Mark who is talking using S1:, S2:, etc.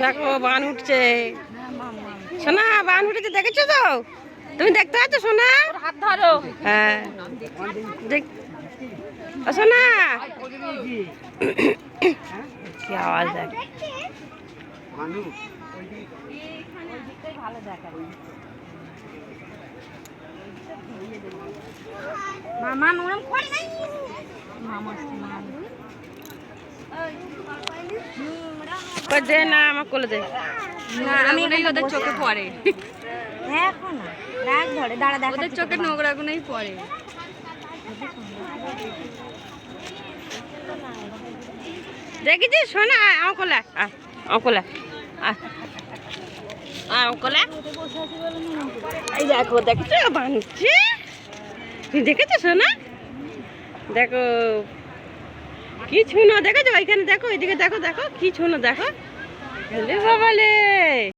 S1: দেখো বান উঠছে। সোনা বান উঠেছে দেখেছ তো? তুমি দেখতে পাচ্ছ সোনা?
S2: হাত ধরো।
S1: হ্যাঁ। দেখ সোনা। কি আওয়াজ দেখ।
S2: মামা নোরম করে। নাই মামা।
S1: দে না আমার কোলে দে।
S2: না আমি ওদের চোখে পড়ে।
S3: এখন রাগ ধরে দাঁড়া দেখা
S2: ওদের চোখে নোংরা গুলোই পড়ে।
S1: দেখেছিস? সোনা আমার কোলে আয়, আমার কোলে আয়। দেখো দেখেছ তুই দেখেছ সোনা দেখো। কি ছুনো দেখেছ? এখানে দেখো এদিকে দেখো দেখো কি ছুনো দেখো। বাবা বাবালে।